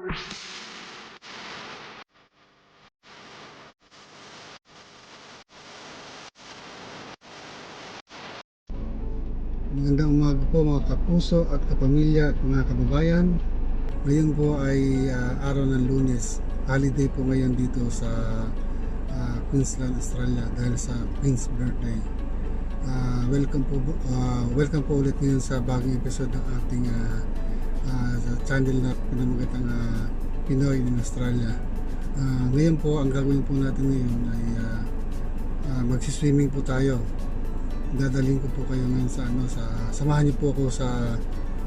Magandang umaga po mga kapuso at kapamilya at mga kababayan. Ngayon po ay ah, araw ng lunes. Holiday po ngayon dito sa ah, Queensland, Australia dahil sa Queen's birthday. Ah, welcome po ah, welcome po ulit ngayon sa bagong episode ng ating ah, ah, sa channel na pinamagatang uh, Pinoy in Australia. Ah, ngayon po ang gagawin po natin ngayon ay ah, ah, magsiswimming po tayo dadalhin ko po kayo ngayon sa ano sa samahan niyo po ako sa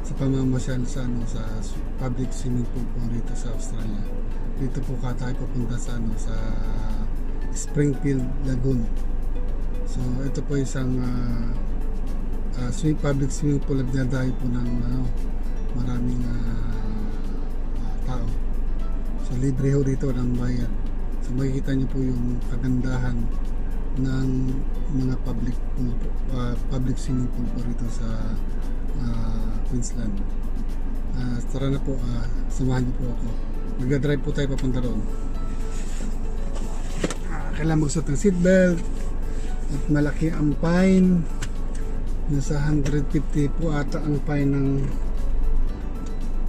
sa pamamasyal sa ano sa public swimming pool po rito sa Australia. Dito po ka tayo pupunta sa ano sa Springfield Lagoon. So ito po isang uh, uh, swim, public swimming pool nagdadayo po ng ano maraming ah, ah, tao. So libre ho dito ng bayad. So makikita niyo po yung kagandahan ng mga public pool, po- ah, public swimming pool po rito sa ah, Queensland. Ah, tara na po, ah, samahan niyo po ako. Magdadrive po tayo papunta roon. Ah, kailangan magsuot ng seatbelt at malaki ang fine. Nasa 150 po ata ang fine ng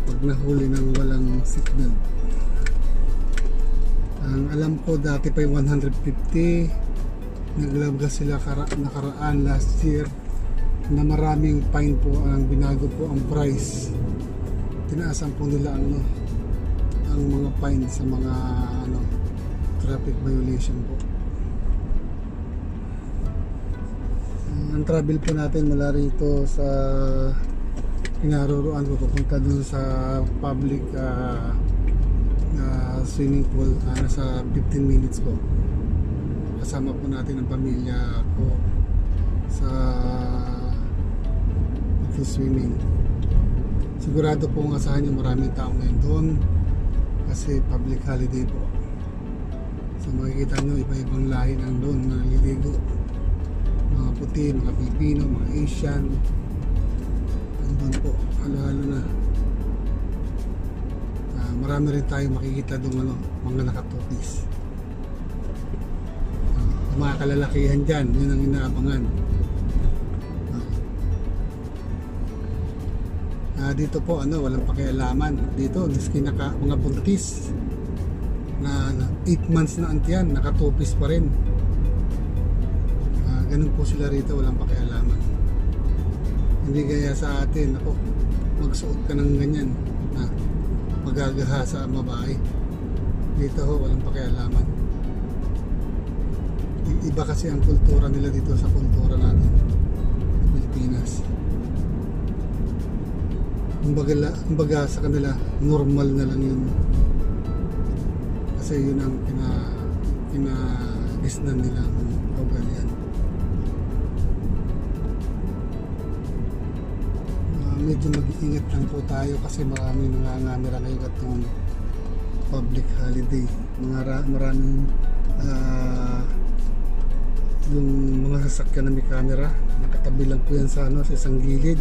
pag nahuli ng walang seatbelt. Ang alam ko dati pa yung 150 naglabas sila kara- nakaraan last year na maraming fine po ang binago po ang price. Tinaasan po nila ang, ano, ang mga fine sa mga ano, traffic violation po. Ang travel po natin mula rito sa kinaruruan ko pupunta dun sa public ah, ah, swimming pool ah, nasa 15 minutes po. Kasama po natin ang pamilya ko sa swimming. Sigurado po ang asahan nyo maraming tao ngayon doon kasi public holiday po. So makikita nyo iba-ibang lahi nang doon na naliligo. Mga puti, mga Pilipino, mga Asian nandun po, halo-halo na Ah, marami rin tayo makikita doon ano, mga nakatupis ang mga kalalakihan dyan, yun ang inaabangan. Ah, dito po, ano, walang pakialaman. Dito, naka, mga buntis na 8 months na antiyan, nakatupis pa rin. Ah, ganun po sila rito, walang pakialaman. Hindi gaya sa atin, ako, magsuot ka ng ganyan na magagaha sa babae. Dito ho, walang pakialaman. Iba kasi ang kultura nila dito sa kultura natin sa Pilipinas. Kumbaga, kumbaga sa kanila normal na lang yun. Kasi yun ang pina pinagisnan nilang medyo mag-iingat lang po tayo kasi marami nangangamera ngayon itong public holiday. Mga ra- maraming ah, yung mga sasakyan na may camera. Nakatabi lang po yan sa ano sa isang gilid.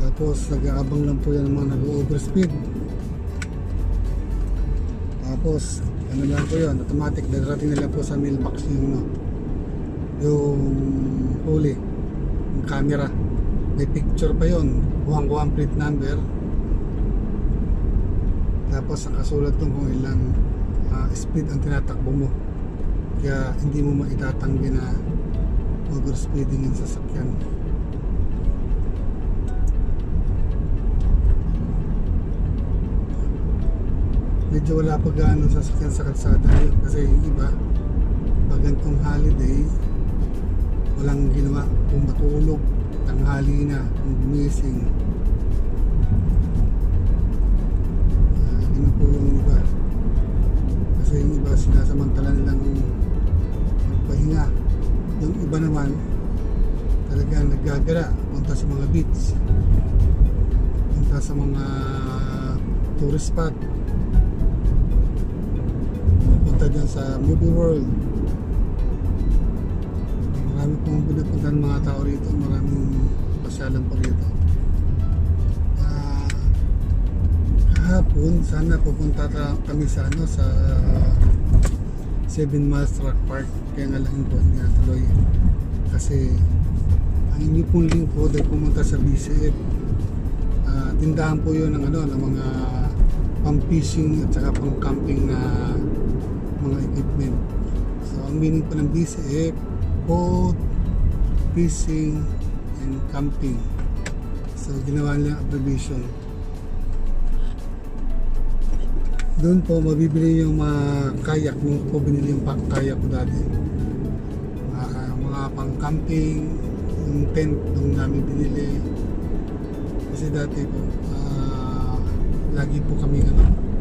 Tapos nag-aabang lang po yan ng mga nag-overspeed. Tapos ano lang po yun automatic darating nila po sa mailbox yung ano, yung huli yung camera may picture pa yon kuhang kuhang plate number. Tapos nakasulat doon kung ilang ah, speed ang tinatakbo mo. Kaya hindi mo maitatanggi na overspeeding yung sasakyan. Medyo wala pa gaano sasakyan sa kalsada ngayon kasi yung iba pag ganitong holiday walang ginawa kung matulog tanghali na kung gumising yun po yung iba. Kasi yung iba sinasamantala nilang magpahinga. Yung iba naman talagang naggagala punta sa mga beach. Punta sa mga tourist spot. Punta dyan sa movie world marami pong pinupunta ng mga tao rito maraming pasyalan po rito Ah, hapon. Sana pupunta ta- kami sa ano sa Seven Miles Rock Park. Kaya nga lang po hindi natuloy. Kasi ang inyo pong lingkod ay pumunta sa BCF. Ah, tindahan po yun ng ano ng mga pang-fishing at saka pang-camping na mga equipment. So ang meaning po ng BCF, boat, fishing, and camping. So ginawa nila abbreviation. Doon po mabibili yung mga kayak, yung po binili yung pack kayak ko dati. Mga, mga pang camping, yung tent doon namin binili. Kasi dati po, ah, lagi po kami ano,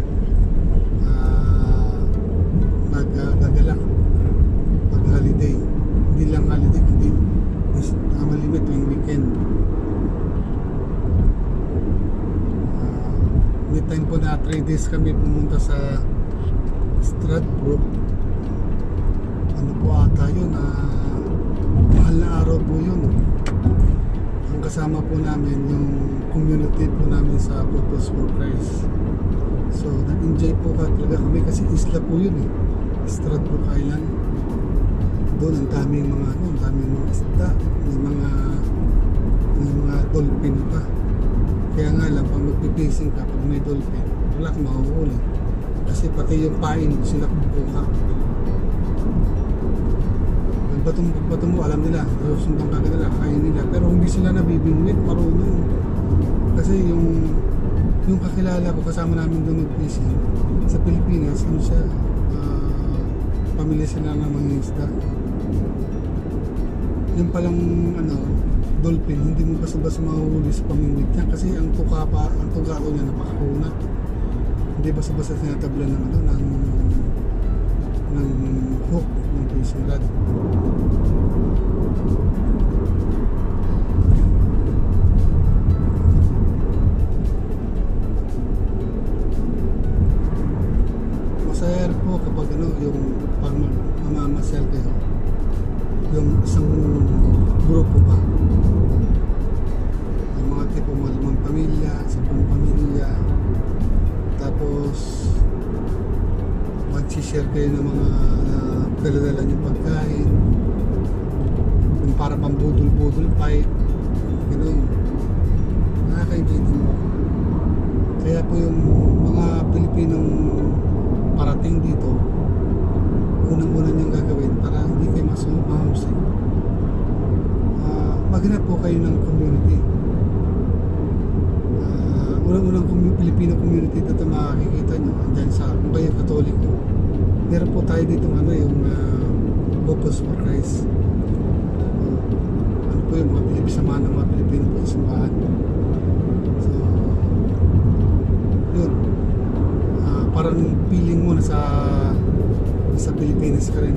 Hindi lang holiday, kundi is uh, malimit tuwing weekend. Ah, may time po na 3 days kami pumunta sa Stradbrook. Ano po ata yun? ah, mahal na araw po yun. Ang kasama po namin yung community po namin sa Purpose for Christ. So, nag-enjoy po ka talaga kami kasi isla po yun eh. Stradbrook Island. Doon ang daming mga ano, ang daming mga isda, may mga may mga dolphin pa. Kaya nga lang, pag magpipacing ka, pag may dolphin, wala kang mahuhuli. Kasi pati yung pain, sila kukuha. Pag bato mo, pag bato mo, alam nila, susundan ka nila, kain nila. Pero hindi sila nabibingwit, marunong. Kasi yung yung kakilala ko, kasama namin doon nag-fishing, sa Pilipinas, ano siya, ah, pamilya sila ng mga isda. Yung palang, ano, dolphin, hindi mo basta-basta mahuhuli sa pamingwit niya kasi ang tuka pa, ang tuka ko niya napakakunat. Hindi basta-basta tinatablan ng, ano, ng, ng hook, ng fishing rod. Masaya po kapag ano, yung pag mamamasyal kayo, yung isang grupo pa. Yung mga tipo mga pamilya, sampung pamilya, tapos mag-share kayo ng mga uh, dala niyong pagkain, yung para pang budol-budol fight, gano'n. Nakaka-enjoy din po. Kaya po yung mga Pilipinong parating dito, unang-una niyang gagawin para hindi kayo masum- mahusik. Uh, maghanap po kayo ng community. Ah, unang-unang commu- Filipino community dito makikita nyo andyan sa kung kayo katoliko meron po tayo dito ano yung uh, Purpose for Christ. Ah, ano po yung mga Pilip sama ng mga Pilipino po sa simbahan. So yun. Ah, parang feeling mo na sa sa Pilipinas ka rin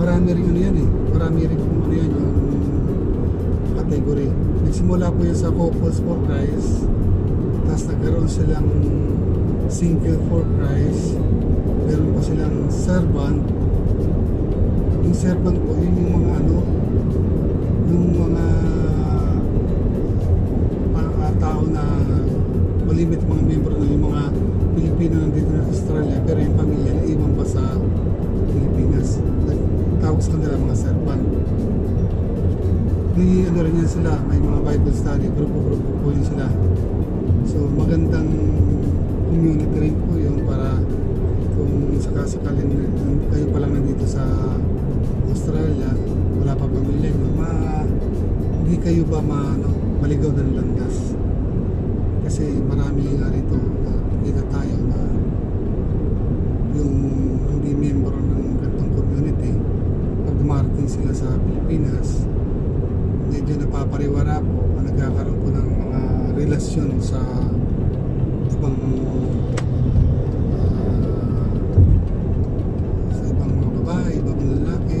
marami rin ano yan eh. Marami rin kung ano yan yung category. Nagsimula po yan sa Couples for Christ. Tapos nagkaroon silang Single for Christ. Meron po silang Servant. Yung servant po, yun yung mga ano, yung mga ah, tao na malimit mga membro na yung mga Pilipino nandito na Australia pero yung pamilya na iwan pa sa. Tawag sa kanila mga servant. May ano rin yan sila, may mga Bible study, grupo-grupo po yun sila. So magandang community rin po yun para kung sakasakalin kayo pa lang nandito sa Australia, wala pa pamilya nyo, ma, hindi kayo ba ma, ano, maligaw ng landas. Kasi marami nga rito na tayo na yung hindi member ng ganitong community, pag dumarating sila sa Pilipinas, medyo napapariwara po, nagkakaroon po ng mga relasyon sa ibang ah, sa ibang mga babae, ibang lalaki,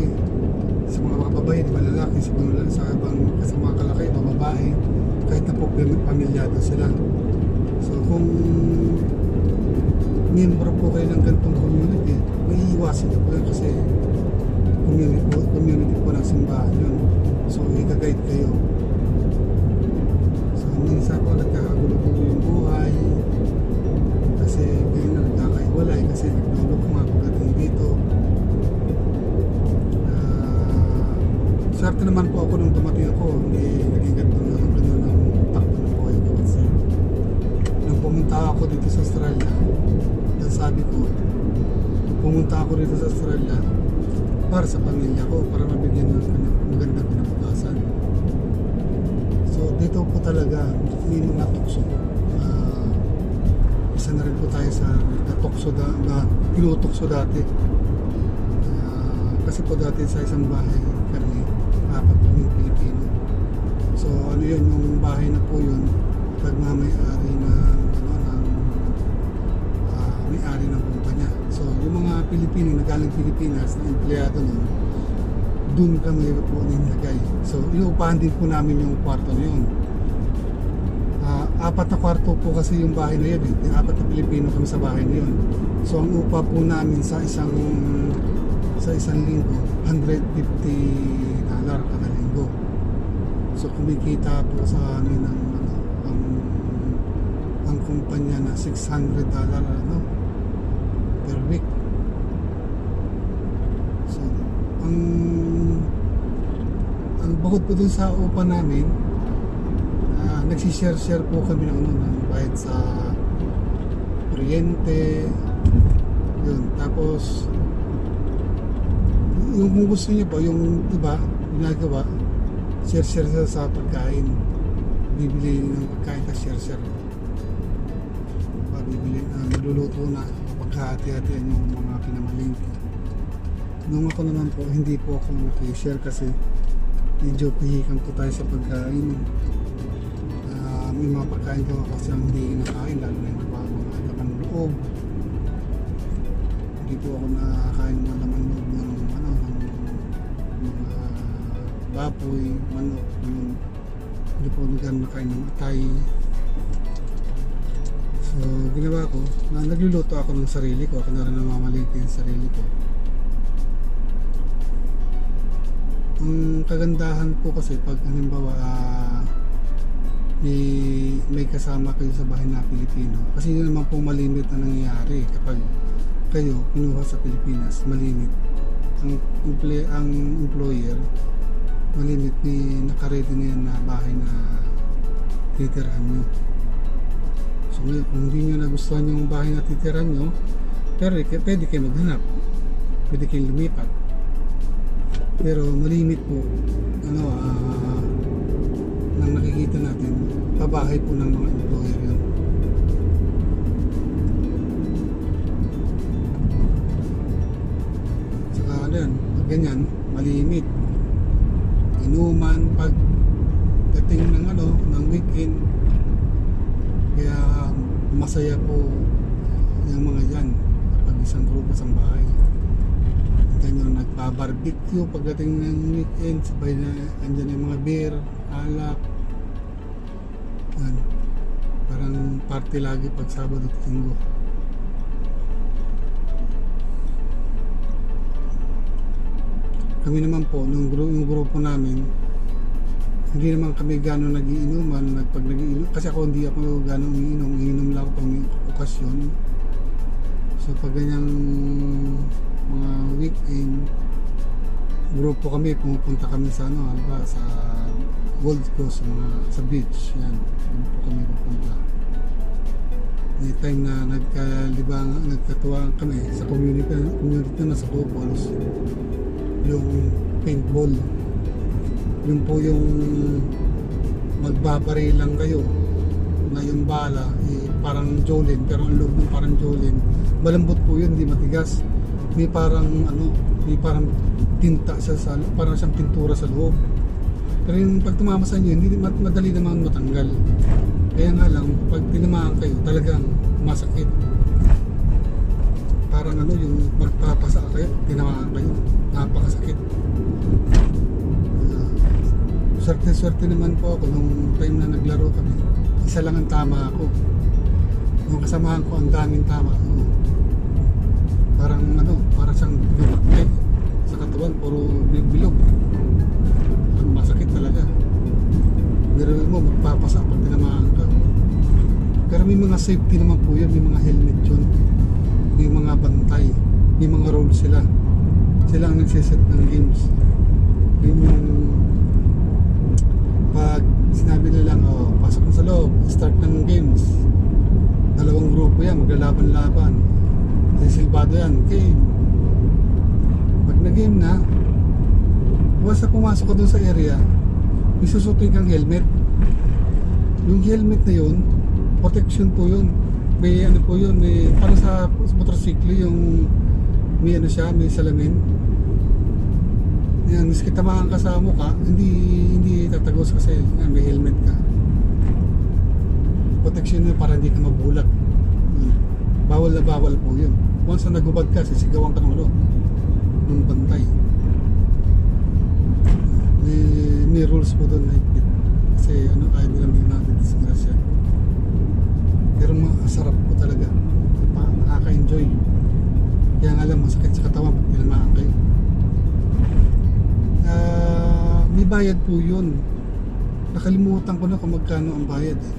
sa mga babae, ibang lalaki, sa sa ibang sa mga kalaki, ibang babae, kahit pamilyado sila. So kung member po kayo ng ganitong community, may iwasan niyo po yan kasi community po, community po ng simbahan yun. So i-guide kayo. Australia, dahil sabi ko, pumunta ako dito sa Australia para sa pamilya ko, para mabigyan ng ano, magandang kinabukasan. So dito po talaga, may mga tukso po. Ah, isa na rin po tayo sa natukso da, na tinutukso dati. Ah, kasi po dati sa isang bahay kami, apat kami Pilipino. So ano yun, yung bahay na po yun, pagmamayari Pilipino na galing Pilipinas na empleyado nun, dun kami po nilagay. So, inuupahan din po namin yung kwarto na yun. Ah, apat na kwarto po kasi yung bahay na yun. Eh. Apat na Pilipino kami sa bahay na yun. So, ang upa po namin sa isang sa isang linggo, 150 dollar kada linggo. So, kumikita po sa amin ng ano, ang ang kumpanya na 600 dollar ano per week. So, ang ang bukod po dun sa upa namin, ah, nagsishare-share po kami ng ano ng bayad sa kuryente. Yun, tapos yung kung gusto niyo ba, yung iba, ginagawa, share-share sa pagkain. Bibili ng pagkain ka share-share bibili na niluluto na pagkahati-hatian yung mga pinamalingki. Nung ako naman po, hindi po ako nakishare kasi medyo pihikan po tayo sa pagkain. Ah, may mga pagkain ko kasi ang hindi nakain, lalo na yung mga laman loob. Hindi po ako nakakain ng laman loob ng ano, ng mga baboy, manok, yung hindi po nakain ng atay. So, ginawa ko, na nagluluto ako ng sarili ko. Ako na rin namamaliti yung sarili ko. Ang kagandahan po kasi pag halimbawa ah, may, may kasama kayo sa bahay na Pilipino. Kasi yun naman po malimit na nangyayari kapag kayo pinuha sa Pilipinas, malimit. Ang, emple- ang employer, malimit, may nakaredy na yan na bahay na titirhan nyo. So ngayon, kung hindi nyo nagustuhan yung bahay na titiran nyo, pero eh, pwede kayo maghanap. Pwede kayong lumipat. Pero malimit po, ano, ah, nang nakikita natin, pabahay po ng mga employer yun. Saka yan, pag ganyan, malimit. Inuman, pag dating ng ano, ng weekend, kaya masaya po yung mga yan kapag isang grupo sa bahay. Ganyan nagpa-barbecue pagdating ng weekend, sabay na andyan yung mga beer, alak. Yan. Parang party lagi pag Sabado at Linggo. Kami naman po, nung gru- yung grupo namin, hindi naman kami gano'n nagiinuman nag, pag nagiinom kasi ako hindi ako gano'n umiinom umiinom lang ako may okasyon so pag ganyang mga weekend grupo kami pumupunta kami sa ano ano ba sa Gold Coast mga sa beach yan. Doon po kami pupunta. May time na nagkalibang nagkatuwaan kami sa community community na sa Couples yung paintball. Yun po yung magbabari lang kayo na yung bala eh, parang jolin pero ang loob ng parang jolin malambot po yun hindi matigas. May parang ano may parang tinta siya sa parang siyang pintura sa loob pero yung pag tumama sa inyo hindi mad- madali naman matanggal kaya nga lang pag tinamaan kayo, talagang masakit. Parang ano, yung magpapasa kayo, tinamaan kayo, napakasakit. Uh, swerte-swerte naman po ako nung time na naglaro kami. Isa lang ang tama ako. Yung kasamahan ko, ang daming tama. Ano, parang ano, parang siyang binubagay sa katawan, puro bilog. Ang masakit talaga. Pero mo, magpapasa pag tinamaan ka. Pero may mga safety naman po yun, may mga helmet yun. May mga bantay, may mga rules sila. Sila ang nagsiset ng games. Yun yung pag sinabi nila lang, oh, pasok sa loob, start ng games. Dalawang grupo yan, maglalaban-laban. Silbado yan, game. Pag na-game na, na pumasok ka doon sa area, may susutin kang helmet. Yung helmet na yun, protection po yun. May ano po yun, may, para sa, sa motorsiklo yung may ano siya, may salamin. Yan, miski tamaan ka sa mukha, hindi hindi tatagos kasi yan, may helmet ka. Protection yun para hindi ka mabulag. Bawal na bawal po yun. Once na nagubad ka, sisigawan ka ng ano, ng bantay. May, may rules po doon na higpit. Kasi ano, ayaw nila may nakadisgrasya. Pero masarap po talaga. Nakaka-enjoy. Kaya nga lang, masakit sa katawan pag tinamaan kayo. Ah, may bayad po yun. Nakalimutan ko na kung magkano ang bayad eh.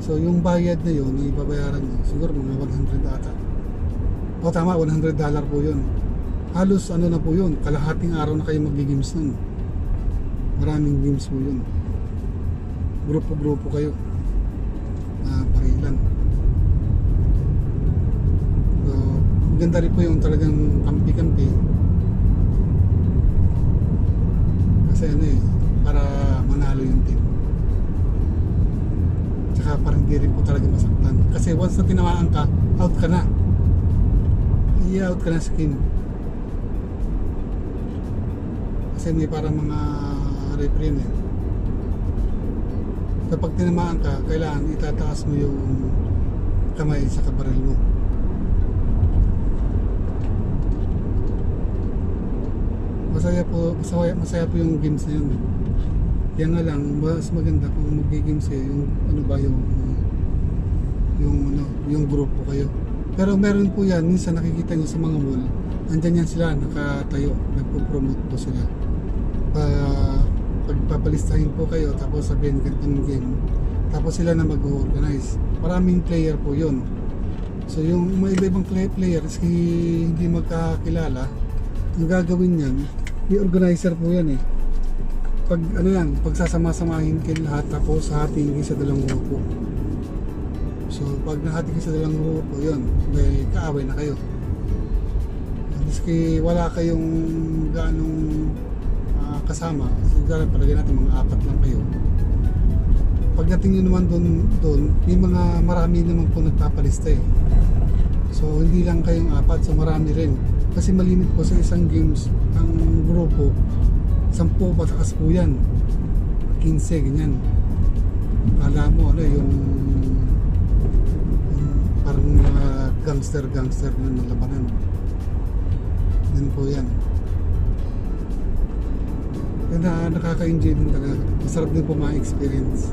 So yung bayad na yun, yung ibabayaran nyo, siguro mga 100 ata. O tama, 100 dollar po yun. Halos ano na po yun, kalahating araw na kayo mag-games nun. Maraming games po yun. Grupo-grupo kayo. Ah, parilan. So, maganda rin po yung talagang kampi-kampi. Kasi ano eh, para manalo yung team. Tsaka parang hindi rin po talaga masaktan. Kasi once na tinamaan ka, out ka na. I-out ka na sa game. Kasi may parang mga na eh. Kapag tinamaan ka, kailangan itataas mo yung kamay sa kabaril mo. Masaya po, masaya, masaya po yung games na yun. Kaya nga lang, mas maganda kung mag-games kayo, yung ano ba yung yung ano, yung grupo kayo. Pero meron po yan, minsan nakikita nyo sa mga mall, andyan yan sila, nakatayo, nagpo-promote po sila. Pa, pagpapalistahin po kayo, tapos sabihin ganitong game, tapos sila na mag-organize. Maraming player po yun. So yung mga iba-ibang play players, hindi magkakilala, ang gagawin niyan, may organizer po yan eh. Pag ano yan, pagsasama-samahin kayo lahat tapos hahatiin kayo sa dalawang grupo. So pag nahati kayo sa dalawang grupo, yun, may kaaway na kayo. Maski wala kayong ganong kasama, siguro palagay natin mga apat lang kayo. Pagdating nyo naman doon, doon, may mga marami naman po nagpapalista eh. So hindi lang kayong apat, so marami rin. Kasi malimit po sa isang games ang grupo, 10 patakas po yan. 15, ganyan. Kala mo, ano, yung, yung parang mga gangster-gangster na nalabanan. Yan po yan. Na, nakaka-enjoy din talaga. Masarap din po ma-experience.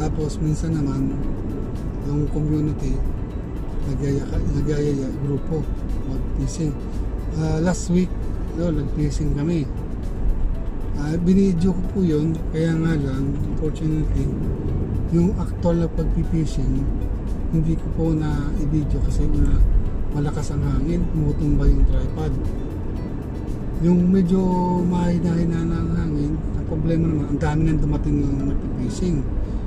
Tapos minsan naman, yung community, nagyaya, nagyayaya grupo mag-fishing. Ah, last week, no, nag-fishing kami. Ah, binidyo ko po yun, kaya nga lang, unfortunately, yung actual na pag-fishing, hindi ko po na i-video kasi una, malakas ang hangin, tumutumba yung tripod. Yung medyo mahina-hina na ang hangin, ang problema naman, ang dami nang dumating yung nag-fishing.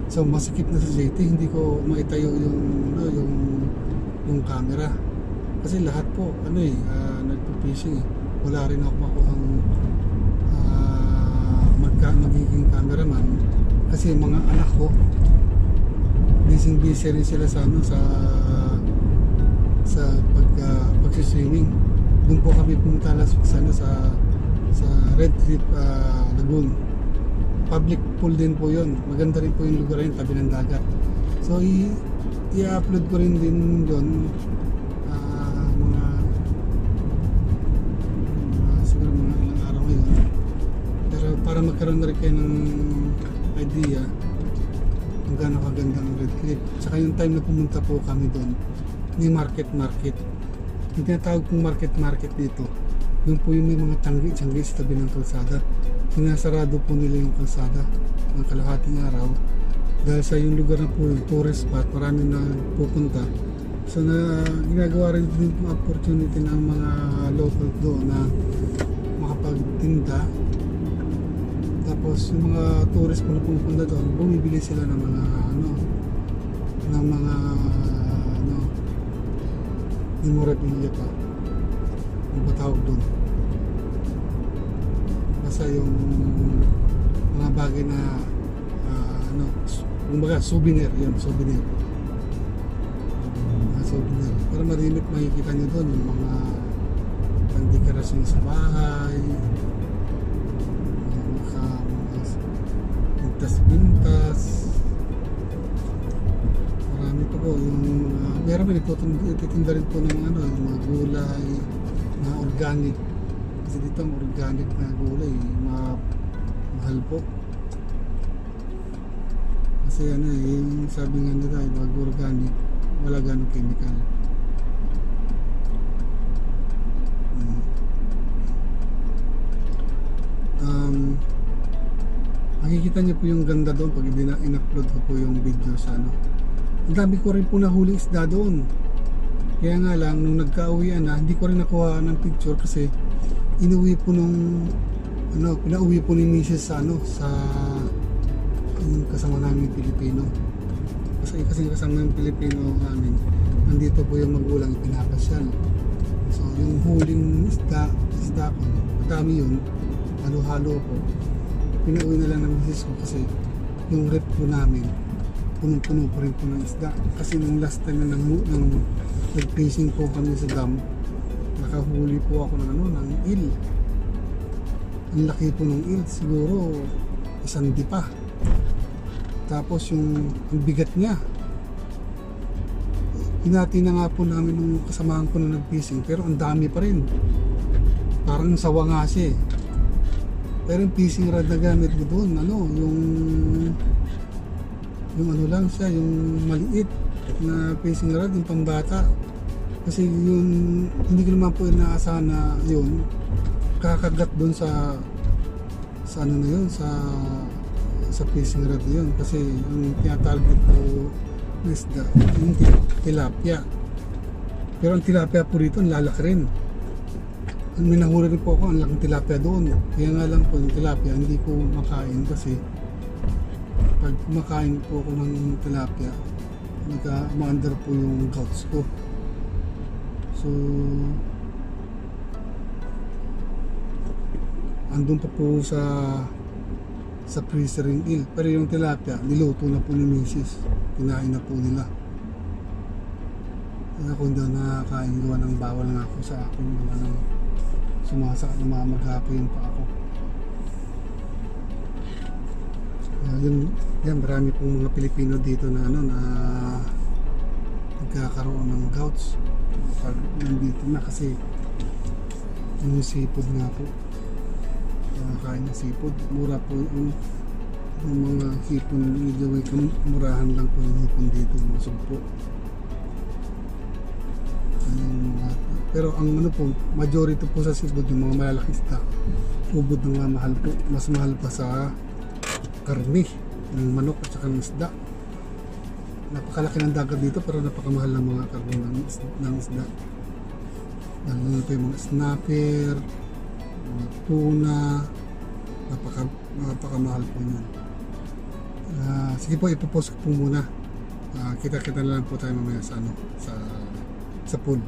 So masikip na sa JT, hindi ko maitayo yung ano, yung yung camera. Kasi lahat po ano eh, uh, nagpo-fishing eh. Wala rin ako makuhang uh, magka, magiging cameraman kasi mga anak ko busy busy rin sila sa ano sa sa pag uh, pag-swimming. Doon po kami pumunta last week sana sa sa Red Cliff uh, Lagoon. public pool din po yun. Maganda rin po yung lugar yun, tabi ng dagat. So, i-upload ko rin din yun. ah, mga, mga siguro mga ilang araw ngayon. Pero para magkaroon na rin kayo ng idea kung gaano kaganda ang Red Cliff. Tsaka yung time na pumunta po kami doon, may market market. Yung tinatawag kong market market dito, yung po yung may mga tanggi-tanggi sa tabi ng kalsada. Sinasarado po nila yung kalsada ng kalahating araw. Dahil sa yung lugar na po yung tourist spot, marami na pupunta. So na ginagawa rin din po opportunity ng mga local doon na makapagtinda. Tapos yung mga tourist po na pumupunta doon, bumibili sila ng mga ano, ng mga memorabilia pa. Ano ba tawag doon? Basta yung mga bagay na ah, ano, kumbaga souvenir, yun, souvenir. Mga souvenir. Para marimit makikita nyo doon yung mga pandekorasyon sa bahay, may nagtitinda rin po ng ano, mga gulay na organic. Kasi dito ang organic na gulay, ma mahal po. Kasi ano eh, yung sabi nga nila, mga organic, wala ganong chemical. Mm. Um, makikita niyo po yung ganda doon pag in-upload ko po yung video sa ano. Dami ko rin po nahuling isda doon. Kaya nga lang, nung nagka-uwian na, hindi ko rin nakuha ng picture kasi inuwi po nung ano, pinauwi po ni Mrs. sa ano, sa yung kasama namin Pilipino. Kasi kasi kasama ng Pilipino namin, nandito po yung magulang ipinapasyal. So yung huling isda, isda ko, madami yun, halo-halo po. Pinauwi na lang ng misis ko kasi yung rep po namin, punong-puno po rin po ng isda. Kasi nung last time na nang, nang nag-fishing po kami sa dam, nakahuli po ako ng ano, ng eel. Ang laki po ng eel, siguro isang dipa. Tapos yung ang bigat niya. Hinati na nga po namin nung kasamahan ko na nag-fishing pero ang dami pa rin. Parang sawa nga siya eh. Pero yung fishing rod na gamit ko doon, ano, yung yung ano lang siya, yung maliit na fishing rod, yung pambata. Kasi yun, hindi ko naman po inaasahan na yun, kakagat doon sa sa ano na yun, sa sa fishing rod na yun. Kasi yung tinatarget ko na isda, yung til- tilapia. Pero ang tilapia po rito, ang lalaki rin. Ang minahuli rin po ako, ang laking tilapia doon. Kaya nga lang po yung tilapia, hindi ko makain kasi pag kumakain po ako ng tilapia, nagka-under po yung guts ko. So, andun pa po sa sa freezer yung eel. Pero yung tilapia, niluto na po ni Mrs. Kinain na po nila. Kaya hindi ako nakakain gawa ng bawal nga ako sa akin gawa ng sumasak na mamaghapo yung pa ako. Yun, yan, marami pong mga Pilipino dito na ano na nagkakaroon ng gouts. Pag nandito na kasi yung seafood nga po. Nakakain ng seafood mura po yung, yung mga hipon medyo may murahan lang po yung hipon dito. Masog po. Pero ang ano po majority po sa seafood yung mga malalaking isda. Ubod ng mga mahal po. Mas mahal pa sa karne ng manok at saka ng isda. Napakalaki ng dagat dito pero napakamahal ng mga karne ng, ng isda. Lalo na po yung mga snapper mga tuna napaka, napakamahal po yun Ah, sige po ipopost ko po muna. Ah, kita-kita na lang po tayo mamaya sa ano sa sa pool